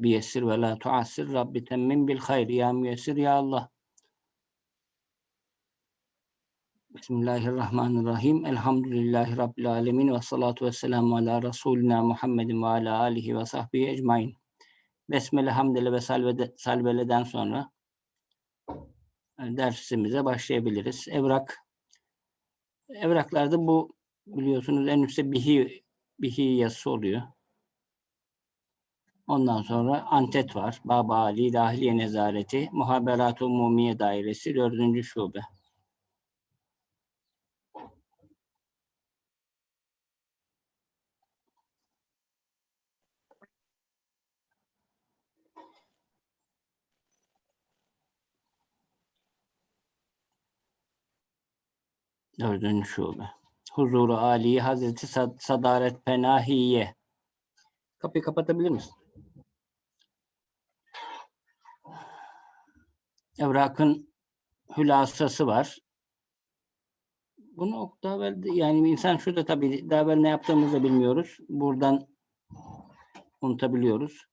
Rabbi yessir ve la tuassir. Rabbi temmin bil hayr. Ya müyessir ya Allah. Bismillahirrahmanirrahim. Elhamdülillahi Rabbil alemin. Ve salatu ve selamu ala Resulina Muhammedin ve ala alihi ve sahbihi ecmain. Besmele, hamdele ve salvede, salveleden sonra e, dersimize başlayabiliriz. Evrak. Evraklarda bu biliyorsunuz en üstte bihi, bihi yazısı oluyor. Ondan sonra Antet var. Baba Ali Dahiliye Nezareti, Muhaberat-ı Umumiye Dairesi, dördüncü şube. Dördüncü şube. Huzuru Ali Hazreti Sad- Sadaret Penahiye. Kapıyı kapatabilir misin? Evrakın hülasası var. Bunu daha evvel yani insan şurada tabii daha evvel ne yaptığımızı bilmiyoruz. Buradan unutabiliyoruz.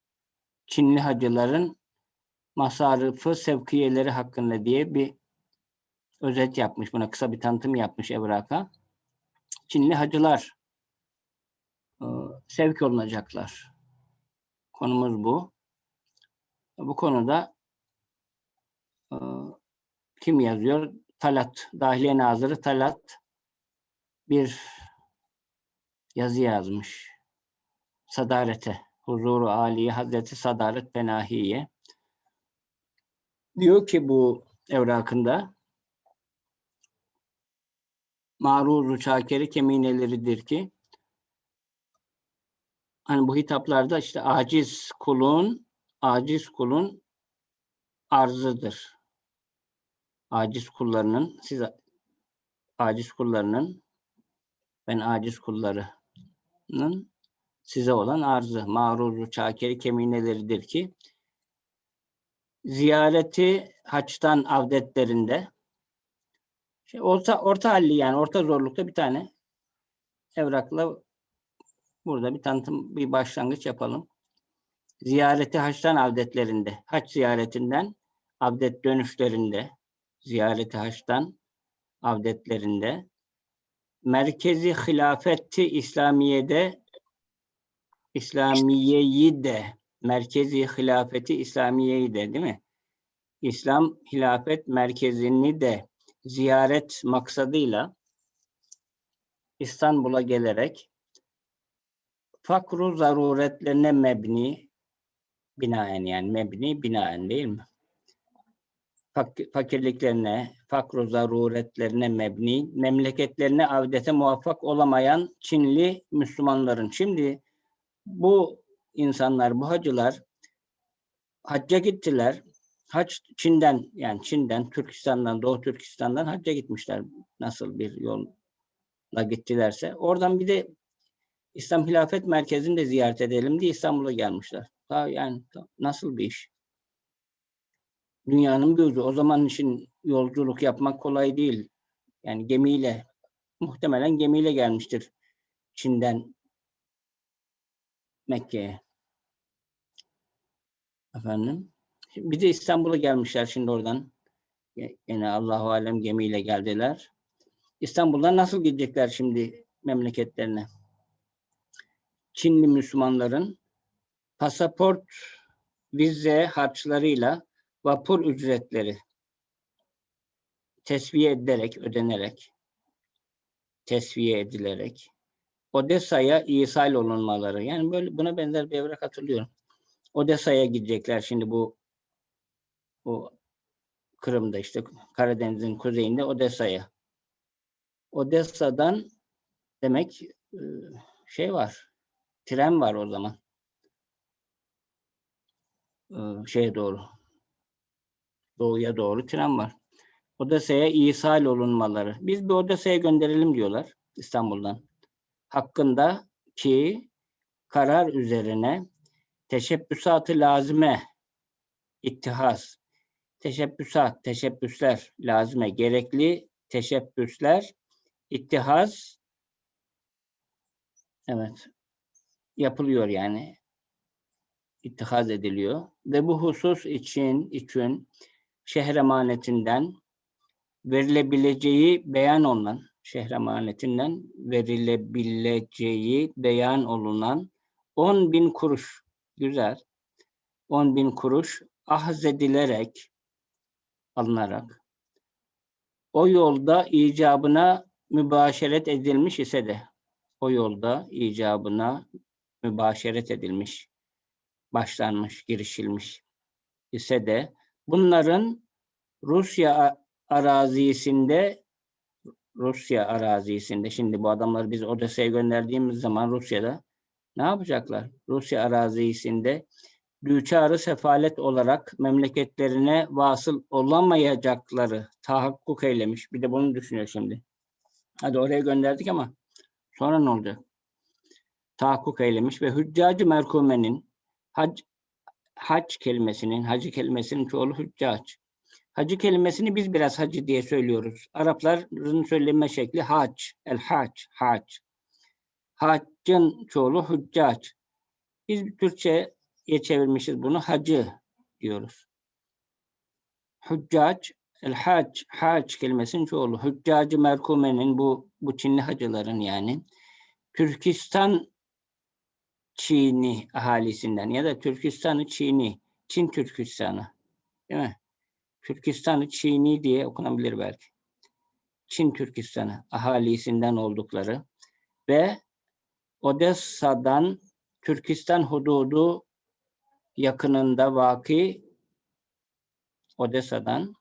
Çinli hacıların masarıfı sevkiyeleri hakkında diye bir özet yapmış. Buna kısa bir tanıtım yapmış Evrak'a. Çinli hacılar e, sevk olunacaklar. Konumuz bu. Bu konuda kim yazıyor? Talat, Dahiliye Nazırı Talat bir yazı yazmış. Sadarete, huzuru aliye Hazreti Sadaret Penahiye. Diyor ki bu evrakında maruzu çakeri kemineleridir ki hani bu hitaplarda işte aciz kulun aciz kulun arzıdır. Aciz kullarının siz aciz kullarının ben aciz kullarının size olan arzı maruzu çakeri kemineleridir ki ziyareti haçtan avdetlerinde şey, orta orta halli yani orta zorlukta bir tane evrakla burada bir tanıtım bir başlangıç yapalım. Ziyareti haçtan avdetlerinde, haç ziyaretinden avdet dönüşlerinde, ziyareti haçtan avdetlerinde merkezi hilafeti İslamiye'de İslamiye'yi de merkezi hilafeti İslamiye'yi de değil mi? İslam hilafet merkezini de ziyaret maksadıyla İstanbul'a gelerek fakru zaruretlerine mebni binaen yani mebni binaen değil mi? Fak- fakirliklerine, fakru zaruretlerine mebni, memleketlerine avdete muvaffak olamayan Çinli Müslümanların. Şimdi bu insanlar, bu hacılar hacca gittiler. Hac Çin'den yani Çin'den, Türkistan'dan, Doğu Türkistan'dan hacca gitmişler. Nasıl bir yolla gittilerse. Oradan bir de İslam Hilafet Merkezi'ni de ziyaret edelim diye İstanbul'a gelmişler. Ha, yani nasıl bir iş? Dünyanın ucu. O zaman için yolculuk yapmak kolay değil. Yani gemiyle, muhtemelen gemiyle gelmiştir Çin'den Mekke'ye. Efendim. Bir de İstanbul'a gelmişler şimdi oradan. Yine Allahu alem gemiyle geldiler. İstanbul'dan nasıl gidecekler şimdi memleketlerine? Çinli Müslümanların pasaport, vize harçlarıyla vapur ücretleri tesviye edilerek, ödenerek, tesviye edilerek Odessa'ya isal olunmaları. Yani böyle buna benzer bir evrak hatırlıyorum. Odessa'ya gidecekler şimdi bu bu Kırım'da işte Karadeniz'in kuzeyinde Odessa'ya. Odessa'dan demek e, şey var. Tren var o zaman. E, şeye doğru. Doğuya doğru tren var. Odessa'ya isal olunmaları. Biz bir Odessa'ya gönderelim diyorlar İstanbul'dan. Hakkında ki karar üzerine teşebbüsatı lazime ittihaz teşebbüsat, teşebbüsler lazime gerekli teşebbüsler ittihaz evet yapılıyor yani ittihaz ediliyor ve bu husus için için şehir emanetinden verilebileceği beyan olunan şehir emanetinden verilebileceği beyan olunan 10 bin kuruş güzel 10 bin kuruş ahz edilerek alınarak o yolda icabına mübaşeret edilmiş ise de o yolda icabına mübaşeret edilmiş, başlanmış, girişilmiş ise de bunların Rusya arazisinde Rusya arazisinde şimdi bu adamları biz Odessa'ya gönderdiğimiz zaman Rusya'da ne yapacaklar? Rusya arazisinde düçarı sefalet olarak memleketlerine vasıl olamayacakları tahakkuk eylemiş. Bir de bunu düşünüyor şimdi. Hadi oraya gönderdik ama sonra ne olacak? Tahakkuk eylemiş ve hüccacı merkumenin hac, hac kelimesinin, hacı kelimesinin çoğulu hüccac. Hacı kelimesini biz biraz hacı diye söylüyoruz. Arapların söyleme şekli hac, el hac, hac. Haccın çoğulu hüccac. Biz Türkçe'ye çevirmişiz bunu hacı diyoruz. Hüccac, el hac, hac kelimesinin çoğulu. Hüccacı merkumenin bu, bu Çinli hacıların yani. Türkistan Çin'i ahalisinden ya da Türkistan'ı Çin'i, Çin Türkistan'ı değil mi? Türkistan'ı Çin'i diye okunabilir belki. Çin Türkistan'ı ahalisinden oldukları ve Odessa'dan Türkistan hududu yakınında vaki Odessa'dan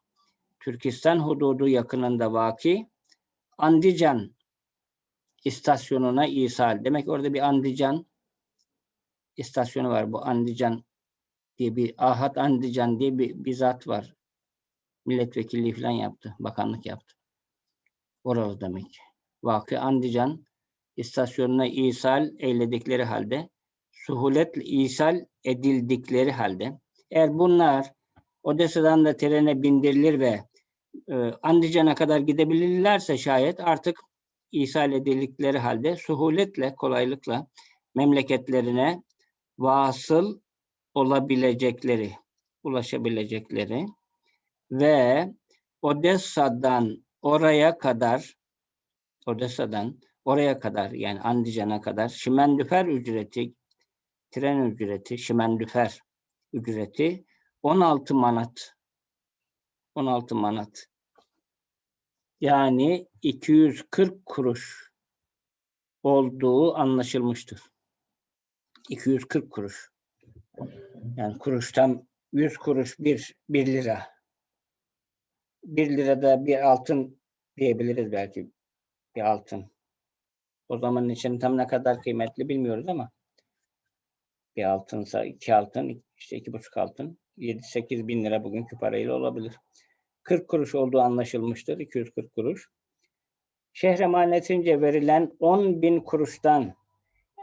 Türkistan hududu yakınında vaki Andijan istasyonuna isal. Demek orada bir Andijan istasyonu var. Bu Andijan diye bir Ahat Andijan diye bir, bir zat var. Milletvekilliği falan yaptı. Bakanlık yaptı. Orası demek. Vakı Andijan istasyonuna isal eyledikleri halde suhuletle isal edildikleri halde eğer bunlar Odessa'dan da trene bindirilir ve e, Andijan'a kadar gidebilirlerse şayet artık isal edildikleri halde suhuletle, kolaylıkla memleketlerine vasıl olabilecekleri, ulaşabilecekleri ve Odessa'dan oraya kadar Odessa'dan oraya kadar yani Andijan'a kadar şimendüfer ücreti, tren ücreti, şimendüfer ücreti 16 manat. 16 manat. Yani 240 kuruş olduğu anlaşılmıştır. 240 kuruş. Yani kuruştan 100 kuruş bir, 1 lira. 1 lirada bir altın diyebiliriz belki. Bir altın. O zaman için tam ne kadar kıymetli bilmiyoruz ama bir altınsa iki altın, işte iki buçuk altın, 7-8 bin lira bugünkü parayla olabilir. 40 kuruş olduğu anlaşılmıştır. 240 kuruş. Şehre emanetince verilen 10 bin kuruştan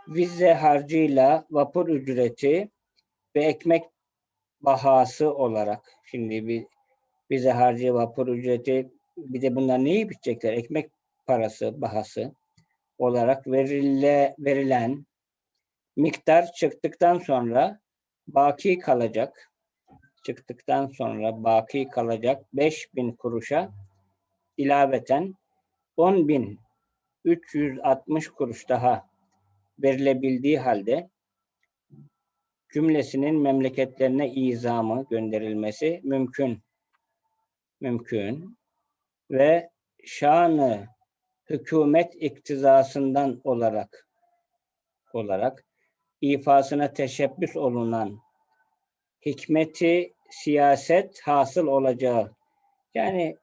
vize harcıyla vapur ücreti ve ekmek bahası olarak şimdi bir vize harcı, vapur ücreti bir de bunlar neyi bitecekler? Ekmek parası, bahası olarak verile, verilen miktar çıktıktan sonra baki kalacak. Çıktıktan sonra baki kalacak 5000 kuruşa ilaveten 10.360 kuruş daha verilebildiği halde cümlesinin memleketlerine izamı gönderilmesi mümkün. Mümkün. Ve şanı hükümet iktizasından olarak olarak ifasına teşebbüs olunan hikmeti siyaset hasıl olacağı. Yani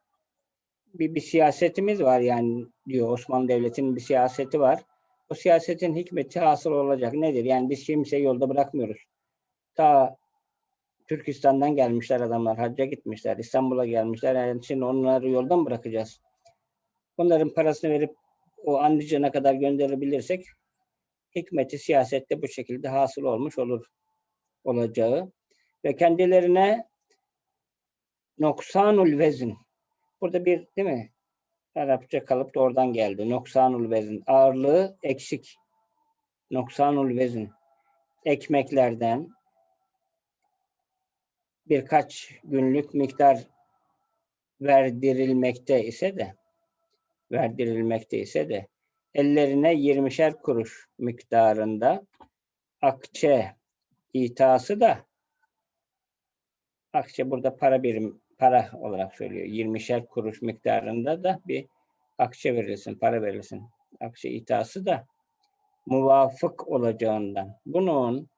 bir, bir siyasetimiz var yani diyor Osmanlı Devleti'nin bir siyaseti var. O siyasetin hikmeti hasıl olacak. Nedir? Yani biz kimseyi yolda bırakmıyoruz. Ta Türkistan'dan gelmişler adamlar. Hacca gitmişler. İstanbul'a gelmişler. Yani şimdi onları yoldan bırakacağız. Onların parasını verip o Andijan'a kadar gönderebilirsek hikmeti siyasette bu şekilde hasıl olmuş olur olacağı ve kendilerine noksanul vezin burada bir değil mi Arapça kalıp da oradan geldi. Noksanul vezin ağırlığı eksik. Noksanul vezin ekmeklerden birkaç günlük miktar verdirilmekte ise de verdirilmekte ise de ellerine 20'şer kuruş miktarında akçe itası da akçe burada para birim para olarak söylüyor. 20'şer kuruş miktarında da bir akçe verilsin, para verilsin. Akçe itası da muvafık olacağından. Bunun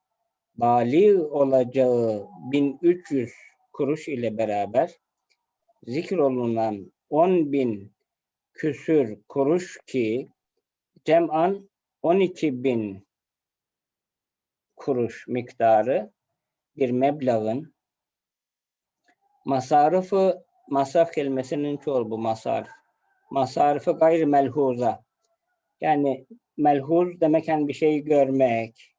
bali olacağı 1300 kuruş ile beraber zikrolunan 10 bin küsür kuruş ki cem'an 12 bin kuruş miktarı bir meblağın masarıfı masraf kelimesinin çoğu bu masarif. Masarıfı gayri melhuza. Yani melhuz demek yani bir şeyi görmek.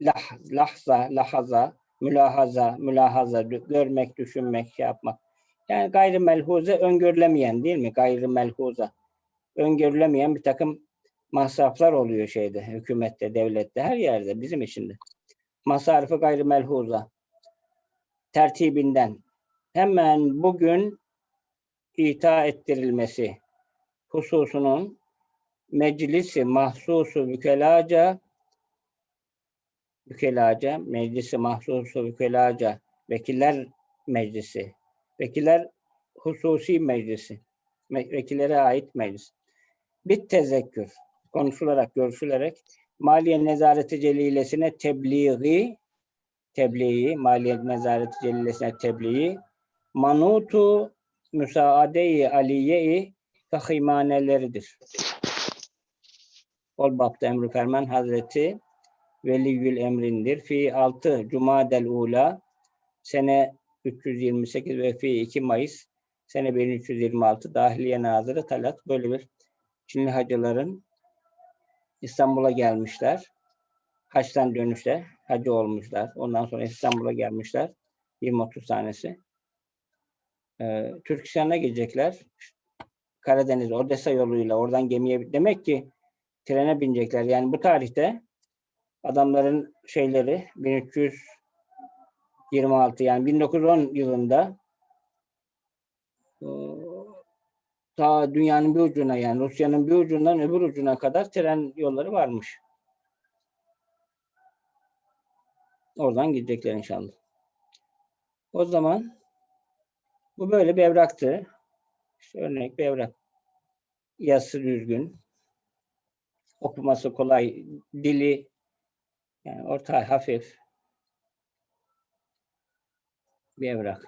Lah, lahza, lahaza, mülahaza, mülahaza, görmek, düşünmek, şey yapmak. Yani gayri melhuze öngörülemeyen değil mi? Gayri melhuza. Öngörülemeyen bir takım masraflar oluyor şeyde, hükümette, devlette, her yerde, bizim için de. Masarıfı gayri melhuza. Tertibinden hemen bugün ita ettirilmesi hususunun meclisi mahsusu vükelaca vükelaca meclisi mahsusu vükelaca vekiller meclisi vekiller hususi meclisi me- vekillere ait meclis. Bir tezekkür konuşularak görüşülerek Maliye Nezareti Celilesine tebliği tebliği Maliye Nezareti Celilesine tebliği manutu müsaade-i aliye-i tahimaneleridir. Ol babda emri ferman Hazreti Veliyül Emrindir. Fi 6 Cumadel Ula sene 328 ve fi 2 Mayıs sene 1326 Dahiliye Nazırı Talat böyle bir Çinli hacıların İstanbul'a gelmişler. Haçtan dönüşte hacı olmuşlar. Ondan sonra İstanbul'a gelmişler. 20-30 tanesi. Ee, Türkistan'a gidecekler. Karadeniz, Odessa yoluyla oradan gemiye demek ki trene binecekler. Yani bu tarihte adamların şeyleri 1326 yani 1910 yılında e, ta dünyanın bir ucuna yani Rusya'nın bir ucundan öbür ucuna kadar tren yolları varmış. Oradan gidecekler inşallah. O zaman bu böyle bir evraktı. İşte örnek bir evrak. Yazısı düzgün. Okuması kolay. Dili yani orta hafif bir evrak.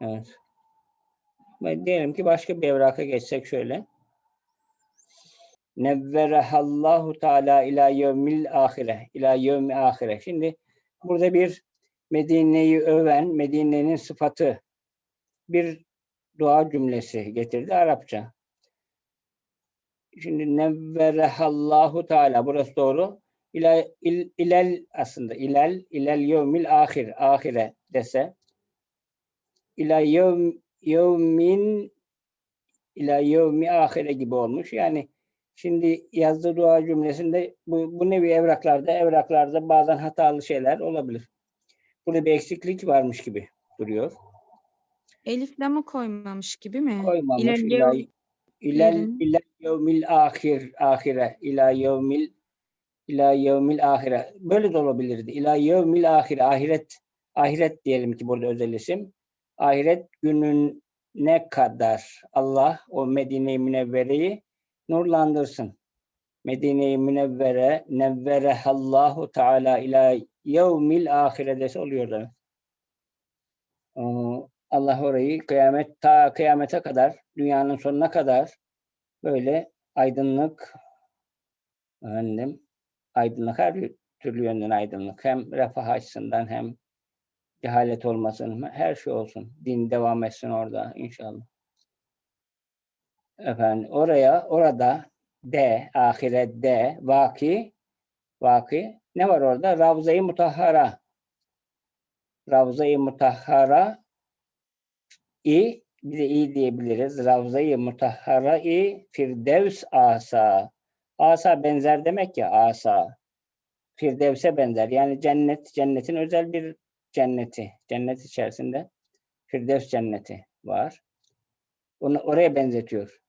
Evet. Ve Diyelim ki başka bir evraka geçsek şöyle. Nevverehallahu Teala ila yevmil ahire. ila yevmi ahire. Şimdi burada bir Medine'yi öven, Medine'nin sıfatı bir dua cümlesi getirdi Arapça. Şimdi nevverehallahu Teala burası doğru. İla, il, ilel aslında ilel ilel yevmil ahir ahire dese ila yevm, yevmin ila yevmi ahire gibi olmuş. Yani şimdi yazdığı dua cümlesinde bu, bu nevi evraklarda evraklarda bazen hatalı şeyler olabilir. Burada bir eksiklik varmış gibi duruyor. Elif lamı koymamış gibi mi? Koymamış. Yevm- ilel, ilel yevmil ahir ahire ila yevmil ila yevmil ahire. Böyle de olabilirdi. İla yevmil ahire ahiret ahiret diyelim ki burada özel isim. Ahiret gününe kadar Allah o Medine-i Münevvere'yi nurlandırsın. Medine-i Münevvere nevverehallahu teala ila yevmil ahire dese oluyor demek. Ee, Allah orayı kıyamet ta kıyamete kadar, dünyanın sonuna kadar böyle aydınlık efendim, aydınlık her türlü yönden aydınlık. Hem refah açısından hem cehalet olmasın, her şey olsun. Din devam etsin orada inşallah. Efendim oraya, orada de, ahiret de, vaki, vaki. Ne var orada? Ravza-i Mutahhara. Ravza-i Mutahhara i bir de iyi diyebiliriz. Ravza-i Mutahhara-i Firdevs asa. Asa benzer demek ya asa. Firdevs'e benzer. Yani cennet, cennetin özel bir cenneti. Cennet içerisinde Firdevs cenneti var. Onu oraya benzetiyor.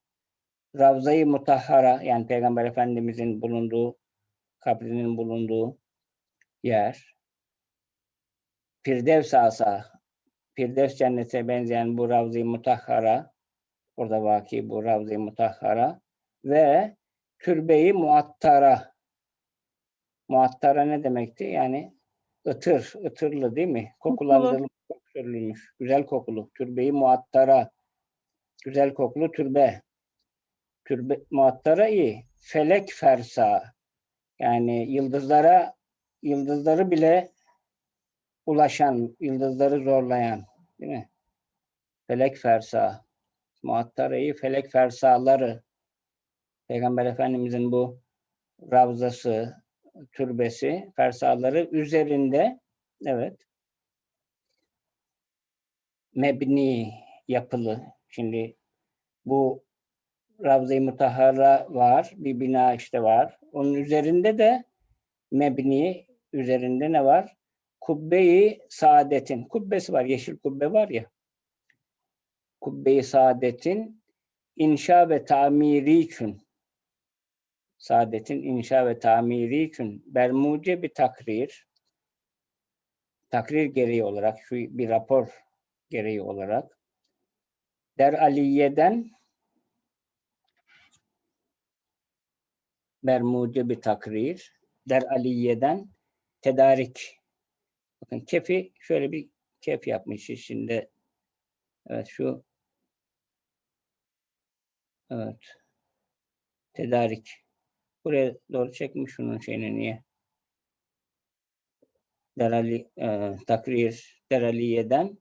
Ravza-i Mutahhara yani Peygamber Efendimizin bulunduğu kabrinin bulunduğu yer. Firdevs asa. Firdevs cennete benzeyen bu Ravza-i Mutahhara orada vaki bu Ravza-i Mutahhara ve türbeyi muattara. Muattara ne demekti? Yani ıtır, ıtırlı değil mi? Kokulandırılmış, sürülmüş. Güzel kokulu. Türbeyi muattara. Güzel kokulu türbe. Türbe muattara iyi. Felek fersa. Yani yıldızlara yıldızları bile ulaşan, yıldızları zorlayan, değil mi? Felek fersa. Muattarayı felek fersaları. Peygamber Efendimizin bu ravzası, türbesi, fersaları üzerinde evet mebni yapılı. Şimdi bu Ravza-i Mutahhara var, bir bina işte var. Onun üzerinde de mebni, üzerinde ne var? Kubbe-i Saadet'in, kubbesi var, yeşil kubbe var ya. Kubbe-i Saadet'in inşa ve tamiri için Saadet'in inşa ve tamiri için bermuce bir takrir takrir gereği olarak şu bir rapor gereği olarak Der Aliye'den bermuce bir takrir Der Aliye'den tedarik. Bakın kefi şöyle bir kef yapmış içinde. Evet şu. Evet. Tedarik. Buraya doğru çekmiş şunun şeyini niye? Derali e, takrir deraliyeden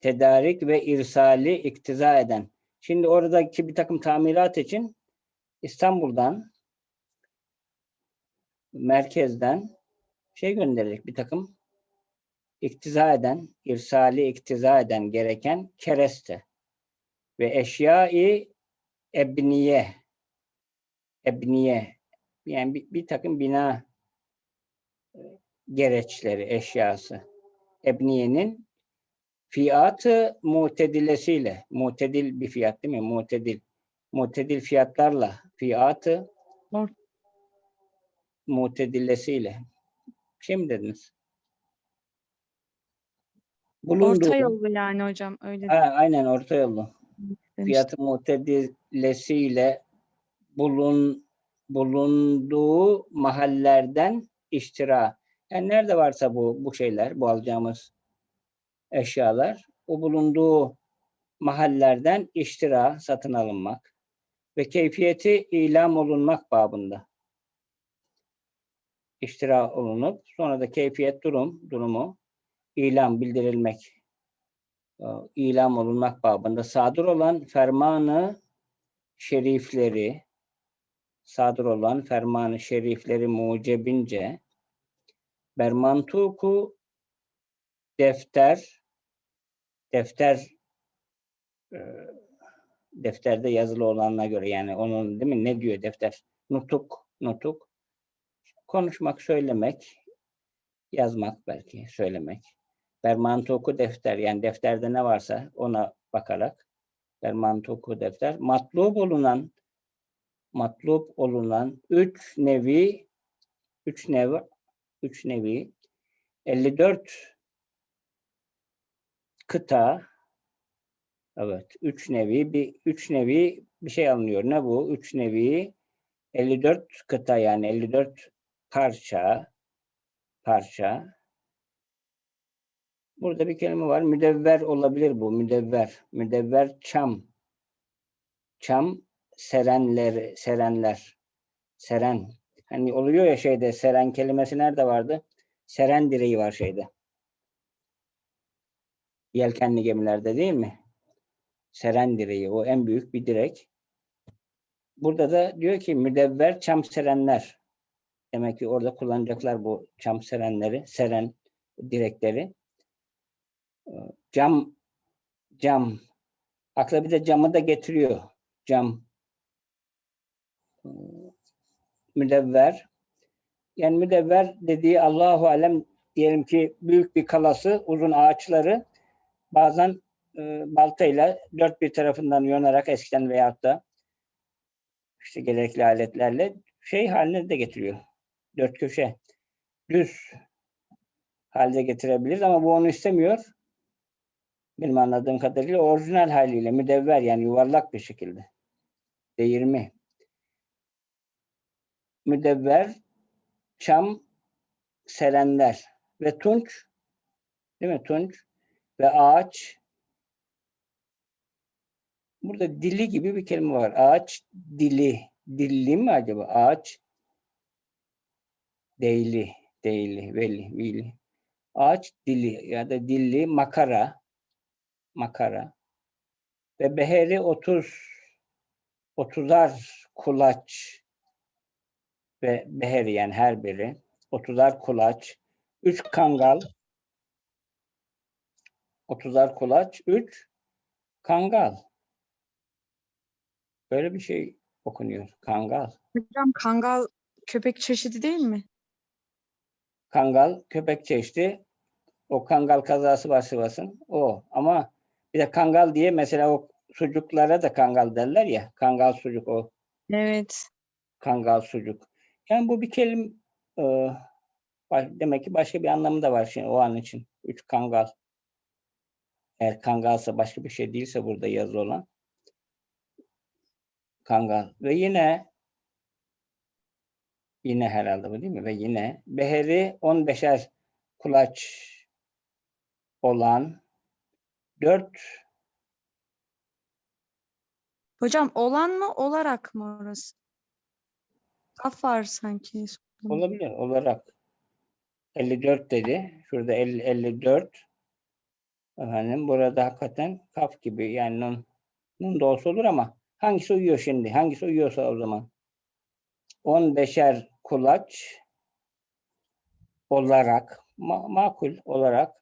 tedarik ve irsali iktiza eden. Şimdi oradaki bir takım tamirat için İstanbul'dan merkezden şey gönderecek bir takım iktiza eden, irsali iktiza eden gereken kereste ve eşyai ebniye ebniye yani bir, bir takım bina e, gereçleri, eşyası. Ebniyenin fiyatı mutedilesiyle, mutedil bir fiyat değil mi? Mutedil. Mutedil fiyatlarla fiyatı Or- mutedilesiyle. Şey mi dediniz? Bulunduğu, Orta yolu yani hocam öyle Ha, aynen orta yolu. demiştim. Fiyatı mutedilesiyle bulun, bulunduğu mahallerden iştira. Yani nerede varsa bu bu şeyler, bu alacağımız eşyalar, o bulunduğu mahallerden iştira, satın alınmak ve keyfiyeti ilam olunmak babında. İştira olunup sonra da keyfiyet durum, durumu ilam bildirilmek, e, ilam olunmak babında sadır olan fermanı şerifleri, sadır olan fermanı şerifleri mucebince bermantuku defter defter e, defterde yazılı olanına göre yani onun değil mi ne diyor defter? Nutuk nutuk. Konuşmak söylemek yazmak belki söylemek. Bermantuku defter yani defterde ne varsa ona bakarak bermantuku defter. Matlub olunan matlub olunan üç nevi üç nevi üç nevi 54 kıta evet üç nevi bir üç nevi bir şey alınıyor. Ne bu? Üç nevi 54 kıta yani 54 parça parça Burada bir kelime var. Müdevver olabilir bu. Müdevver. Müdevver çam. Çam serenler, serenler. Seren. Hani oluyor ya şeyde seren kelimesi nerede vardı? Seren direği var şeyde. Yelkenli gemilerde değil mi? Seren direği. O en büyük bir direk. Burada da diyor ki müdevver çam serenler. Demek ki orada kullanacaklar bu çam serenleri, seren direkleri. Cam cam Akla bir de camı da getiriyor. Cam. Ee, Müdevver. Yani müdevver dediği Allahu alem diyelim ki büyük bir kalası, uzun ağaçları bazen e, baltayla dört bir tarafından yonarak eskiden veyahut da işte gerekli aletlerle şey haline de getiriyor. Dört köşe düz halde getirebiliriz ama bu onu istemiyor. Benim anladığım kadarıyla orijinal haliyle müdevver yani yuvarlak bir şekilde. Değirmi. Müdevver, çam, serender ve tunç değil mi? Tunç ve ağaç. Burada dili gibi bir kelime var. Ağaç dili. Dilli mi acaba? Ağaç değili, değili, veli, vili. Ağaç dili ya da dilli makara, makara ve beheri 30 30'ar kulaç ve beheri yani her biri 30'ar kulaç, 3 kangal 30'ar kulaç, 3 kangal. Böyle bir şey okunuyor. Kangal. Hocam kangal köpek çeşidi değil mi? Kangal köpek çeşidi. O kangal kazası var Sivas'ın. O. Ama bir de kangal diye mesela o sucuklara da kangal derler ya. Kangal sucuk o. Evet. Kangal sucuk. Yani bu bir kelime e, demek ki başka bir anlamı da var şimdi o an için. Üç kangal. Eğer kangalsa başka bir şey değilse burada yazı olan. Kangal. Ve yine yine herhalde bu değil mi? Ve yine beheri 15'er kulaç olan dört Hocam olan mı olarak mı orası? Kaf var sanki. olabilir olarak 54 dedi. Şurada 50, 54 efendim burada hakikaten kaf gibi yani nun, nun da olsa olur ama hangisi uyuyor şimdi? Hangisi uyuyorsa o zaman 15'er kulaç olarak ma- makul olarak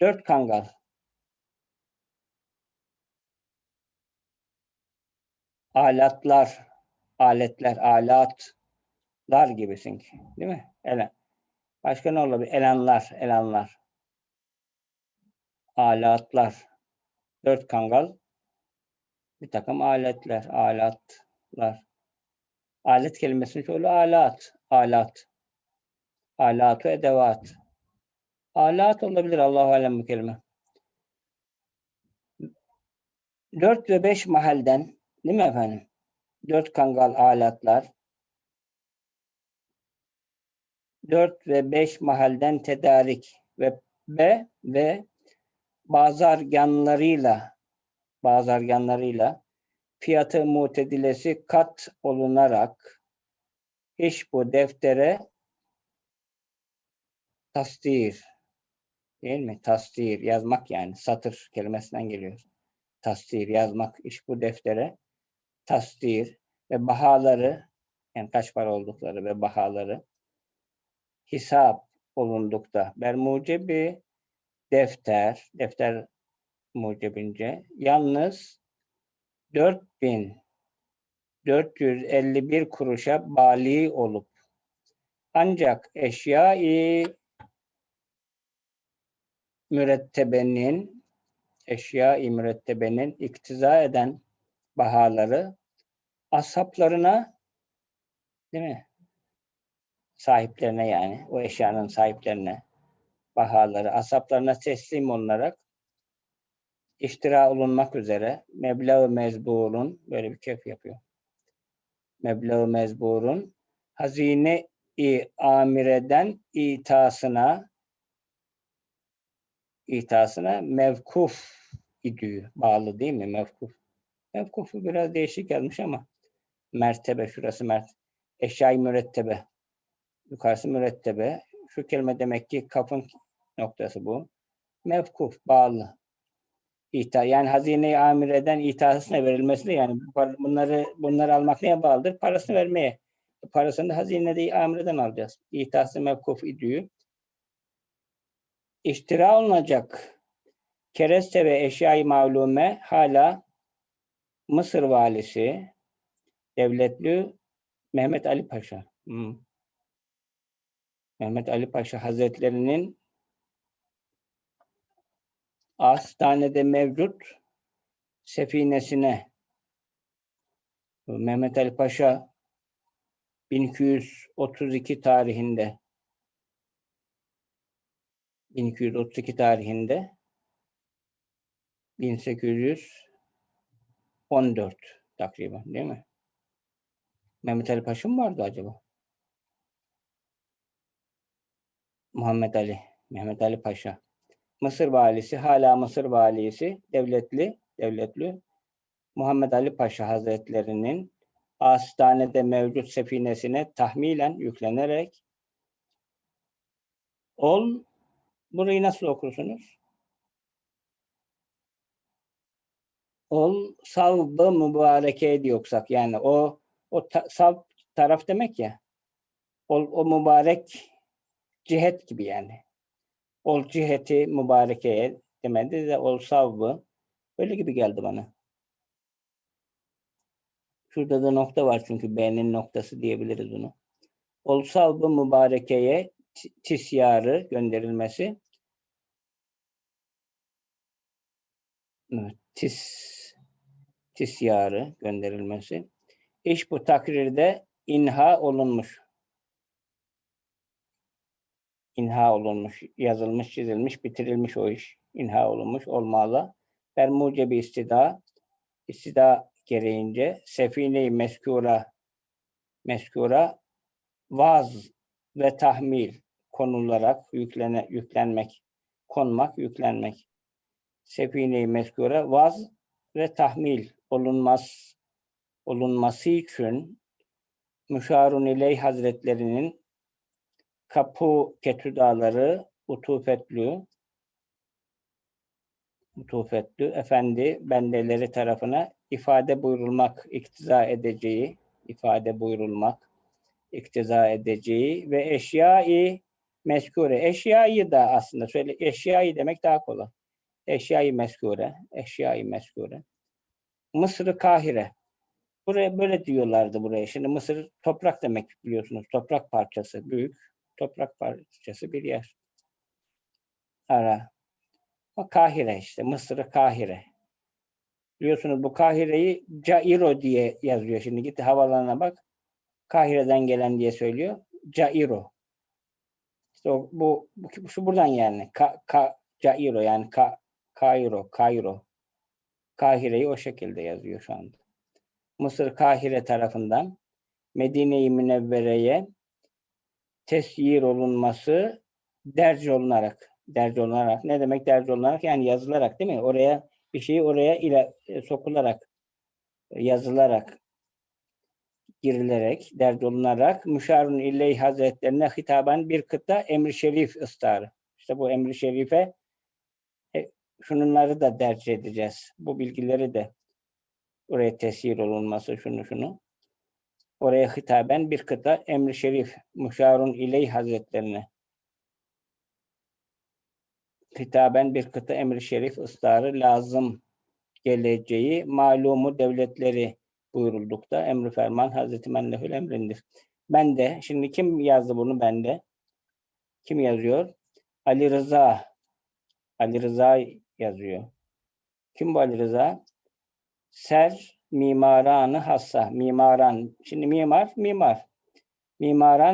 4 kangal alatlar aletler alatlar gibisin ki değil mi? Elen. Başka ne olabilir? Elanlar, elanlar. Alatlar. Dört kangal. Bir takım aletler, alatlar. Alet kelimesinin çoğulu alat, alat. Alatu edevat. Alat olabilir Allahu alem bu kelime. Dört ve beş mahalden değil mi efendim? Dört kangal alatlar. Dört ve beş mahalden tedarik ve ve ve bazarganlarıyla bazarganlarıyla fiyatı mutedilesi kat olunarak iş bu deftere tasdir değil mi? Tasdir yazmak yani satır kelimesinden geliyor. Tasdir yazmak iş bu deftere tasdir ve bahaları yani kaç para oldukları ve bahaları hesap olundukta ber mucebi defter defter mucebince yalnız 4451 kuruşa bali olup ancak eşyai mürettebenin eşyai mürettebenin iktiza eden bahaları asaplarına değil mi? Sahiplerine yani o eşyanın sahiplerine bahaları asaplarına teslim olunarak iftira olunmak üzere meblağ mezburun böyle bir kef yapıyor. Meblağ mezburun hazine-i amireden itasına itasına mevkuf idüğü bağlı değil mi? Mevkuf. Mevkufu biraz değişik yazmış ama mertebe şurası mert. Eşyayı mürettebe. Yukarısı mürettebe. Şu kelime demek ki kafın noktası bu. Mevkuf bağlı. İta, yani hazine-i amireden itasına verilmesi yani bunları bunları almak neye bağlıdır? Parasını vermeye. Parasını da hazine-i amireden alacağız. İtası mevkuf idüğü. İhtira olunacak kereste ve eşyayı malume hala Mısır valisi devletli Mehmet Ali Paşa. Hmm. Mehmet Ali Paşa Hazretlerinin Astanede mevcut sefinesine Mehmet Ali Paşa 1232 tarihinde 1232 tarihinde 1814 takriben değil mi? Mehmet Ali Paşa mı vardı acaba? Muhammed Ali, Mehmet Ali Paşa. Mısır valisi, hala Mısır valisi, devletli, devletli Muhammed Ali Paşa Hazretlerinin Astanede mevcut sefinesine tahmilen yüklenerek ol burayı nasıl okursunuz? Ol savbı mübareke yoksak yani o o ta, sav taraf demek ya ol, o mübarek cihet gibi yani. Ol ciheti mübarekeye demedi de ol savbı. Öyle gibi geldi bana. Şurada da nokta var çünkü B'nin noktası diyebiliriz bunu. Ol savbı mübarekeye ti- tisyarı gönderilmesi. Evet, tis tisyarı gönderilmesi. İş bu takrirde inha olunmuş. İnha olunmuş, yazılmış, çizilmiş, bitirilmiş o iş. İnha olunmuş olmalı. Ber mucebi istida, istida gereğince sefine-i meskura, meskura vaz ve tahmil konularak yüklene, yüklenmek, konmak, yüklenmek. Sefine-i meskura vaz ve tahmil olunmaz olunması için Müşarun İley Hazretlerinin Kapı Ketüdaları Utufetlü Utufetlü Efendi bendeleri tarafına ifade buyurulmak, iktiza edeceği, ifade buyurulmak, iktiza edeceği ve eşyayı meskure. Eşyayı da aslında söyle eşyayı demek daha kolay. Eşyayı meskure, eşyayı meskure. Mısır Kahire. Buraya böyle diyorlardı buraya. Şimdi Mısır toprak demek biliyorsunuz. Toprak parçası, büyük toprak parçası bir yer. Ara. O Kahire işte. Mısır'ı Kahire. Biliyorsunuz bu Kahire'yi Cairo diye yazıyor. Şimdi git havalarına bak. Kahire'den gelen diye söylüyor. Cairo. İşte o, bu, bu şu buradan yani. Ka, ka, Cairo yani ka, Kairo, Kairo. Kahire'yi o şekilde yazıyor şu anda. Mısır Kahire tarafından Medine-i Münevvere'ye tesyir olunması derc olunarak derc olunarak ne demek derc olunarak yani yazılarak değil mi? Oraya bir şeyi oraya ile sokularak e, yazılarak girilerek derc olunarak Müşarun İlley Hazretlerine hitaben bir kıta emri şerif ıstarı. İşte bu emri şerife e, şunları da derc edeceğiz. Bu bilgileri de oraya tesir olunması şunu şunu. Oraya hitaben bir kıta emri şerif Müşarun İley Hazretlerine hitaben bir kıta emri şerif ısrarı lazım geleceği malumu devletleri buyuruldukta emri ferman Hazreti Mennehül emrindir. Ben de şimdi kim yazdı bunu bende? Kim yazıyor? Ali Rıza. Ali Rıza yazıyor. Kim bu Ali Rıza? Ser mimaranı hassa. Mimaran. Şimdi mimar, mimar. Mimaran